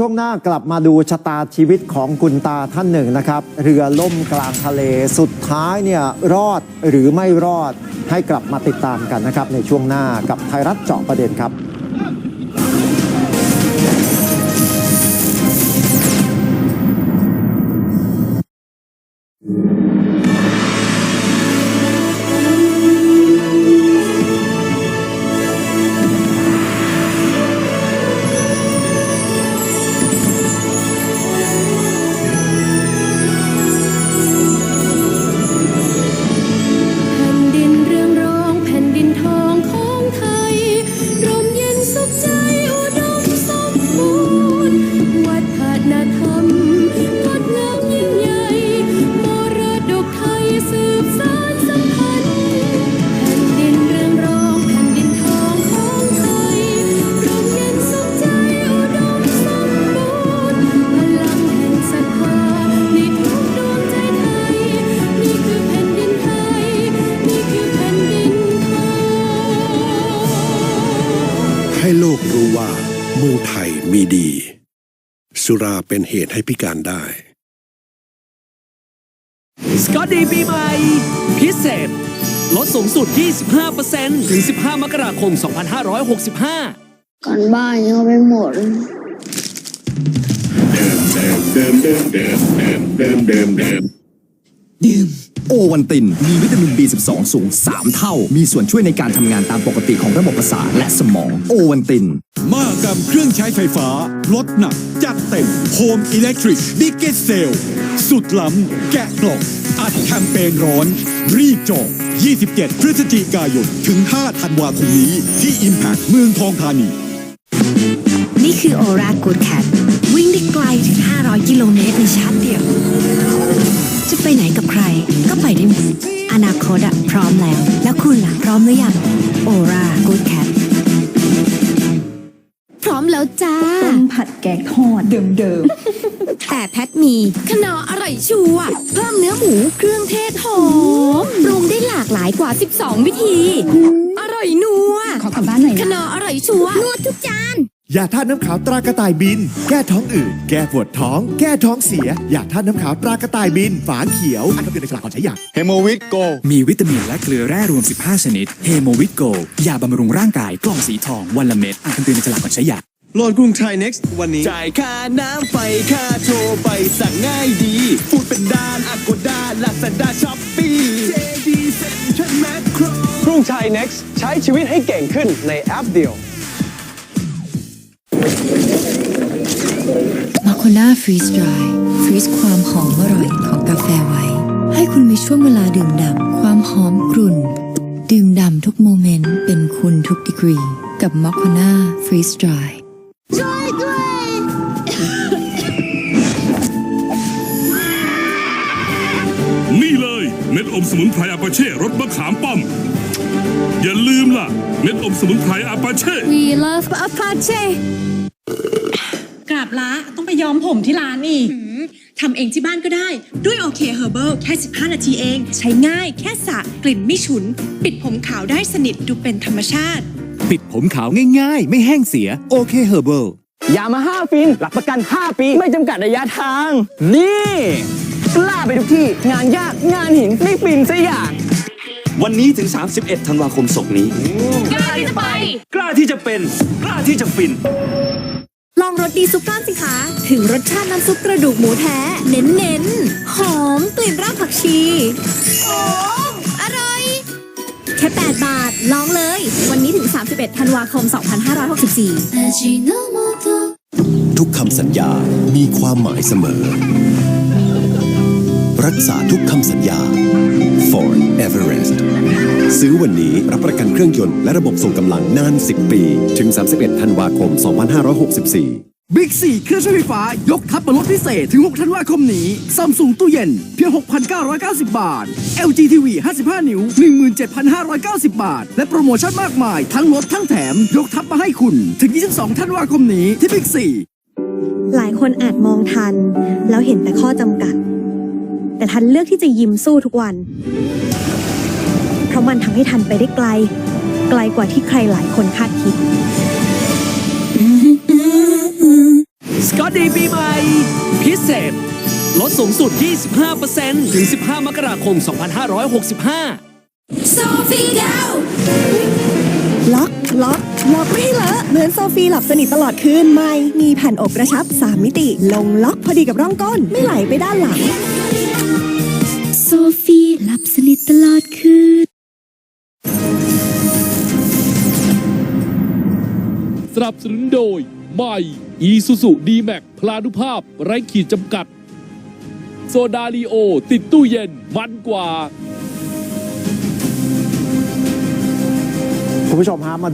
ช่วงหน้ากลับมาดูชะตาชีวิตของคุณตาท่านหนึ่งนะครับ เรือล่มกลางทะเลสุดท้ายเนี่ยรอดหรือไม่รอดให้กลับมาติดตามกันนะครับ ในช่วงหน้ากับไทยรัฐเจาะประเด็นครับ สุราเป็นเหตุให้พิการได้ สกอตดีปีใหม่ พิเศษ ลดสูงสุด 25%ถึง 15 มกราคม 2565กันบ้านยังไม่หมด โอวันติน มีวิตามิน B12 สูง 3 เท่า มีส่วนช่วยในการทำงานตามปกติของระบบประสาทและสมอง โอวันติน มากกับเครื่องใช้ไฟฟ้า ลดหนัก จัดเต็ม Home Electric Big Get Sale สุดล้ำ แกะกล่องอัดแคมเปญร้อน รีบจอง 27 พฤศจิกายน ถึง 5 ธันวาคมนี้ ที่ Impact เมืองทองธานี นี่คือโอรากูดแคทวิ่งได้ไกลถึง 500 กิโลเมตรในชาร์จเดียว จะไปไหนกับใคร ก็ไปได้หมดอนาคตอะพร้อมแล้ว แล้วคุณล่ะพร้อมหรือยังโอรากูดแคทพร้อมแล้วจ้า ต้มผัดแกงทอดเดิมแต่แพทมีขนออร่อยชัวร์เพิ่มเนื้อหมูเครื่องเทศหอมปรุงได้หลากหลายกว่า 12 วิธี อร่อยนัวๆขอกลับบ้านหน่อยขนะนออร่อยชัวร์นวดทุกจาน ยาท่าตุน้ำขาวตรากระต่ายบิน แก้ท้องอืดแก้ปวดท้อง แก้ท้องเสียยาท่าตุน้ำขาวตรากระต่ายบิน ฝาเขียวอ่านคำเตือนในฉลากก่อนใช้ยาเฮโมวิตโกมีวิตามินและเกลือแร่รวม 15 ชนิดเฮโมวิตโกยาบำรุงร่างกายกล่องสีทองวันละเม็ดอ่านคำเตือนในฉลากก่อนใช้ยาโหลดกรุงไทย next วันนี้ จ่ายค่าน้ำไฟค่าโทรไปสั่งง่ายดีพูดเป็นดานอ g กดาลาซาด้าช้อปปี้เจดีเซ็นทรัลแมคโครกรุงไทย next ใช้ชีวิตให้เก่งขึ้นในแอปเดียว น่าฟรีสดรายฟรีซความหอมอร่อยของกาแฟไว้ ให้คุณมีช่วงเวลาดื่มด่ำความหอมกรุ่น ดื่มด่ำทุกโมเมนต์ เป็นคุณทุกดีกรี กับมอคโคน่าฟรีสดรายนี่เลยเม็ดอมสมุนไพรอาปาเช่รสมะขามป้อม อย่าลืมล่ะ เม็ดอมสมุนไพรอาปาเช่ We love Apache กรา บละต้องไปย้อมผมที่ร้านอีกทำเองที่บ้านก็ได้ ด้วยโอเคเฮอร์เบิลแค่ 15 นาทีเอง ใช้ง่ายแค่สระกลิ่นไม่ฉุน ปิดผมขาวได้สนิทดูเป็นธรรมชาติ ปิดผมขาวง่ายๆ ไม่แห้งเสียโอเคเฮอร์เบิลยามาฮ่าฟิน หลักประกัน 5 ปี ไม่จำกัดระยะทาง นี่กล้าไปทุกที่ งานยากงานหินไม่ฟินสักอย่าง วันนี้ถึง 31 ธันวาคมศกนี้ กล้าที่จะไป กล้าที่จะเป็น กล้าที่จะฟิน ลองรสดีซุปก้อนสิคะ ถึงรสชาติน้ำซุปกระดูกหมูแท้ เน้นๆหอมกลิ่นรากผักชีหอมอร่อย แค่ 8 บาท ลองเลย วันนี้ถึง 31 ธันวาคม 2564 ทุกคำสัญญามีความหมายเสมอ รักษาทุกคำสัญญา Ford Everest ซื้อวันนี้รับประกันเครื่องยนต์และระบบส่งกำลังนาน 10 ปี ถึง 31 ธันวาคม 2564บิ๊กซีเครื่องใช้ไฟฟ้ายกทับบนรถพิเศษถึง 6 ธันวาคมนี้ซัมซุงตู้เย็นเพียง 6,990 บาท LG TV 55 นิ้ว 17,590 บาท และโปรโมชั่นมากมาย ทั้งลดทั้งแถม ยกทับมาให้คุณ ถึง 22 ธันวาคมนี้ที่บิ๊กซีหลายคนอาจมองทัน แล้วเห็นแต่ข้อจำกัด แต่ทันเลือกที่จะยิ้มสู้ทุกวัน เพราะมันทำให้ทันไปได้ไกล ไกลกว่าที่ใครหลายคนคาดคิด สกอตดีปีใหม่ พิเศษ ลดสูงสุด 25%ถึง 15 มกราคม 2565 โซฟีดาวล็อกล็อกล็อกไม่ให้เลอะเหมือนโซฟีหลับสนิทตลอดคืนไม่ มีแผ่นอกกระชับ 3 มิติ ลงล็อกพอดีกับร่องก้น ไม่ไหลไปด้านหลัง นับสนุนโดยใหม่อีซูซูดีแม็กพลานุภาพไร้ขีดจำกัด โซดาลีโอ ติดตู้เย็นมันกว่า คุณผู้ชมฮะมา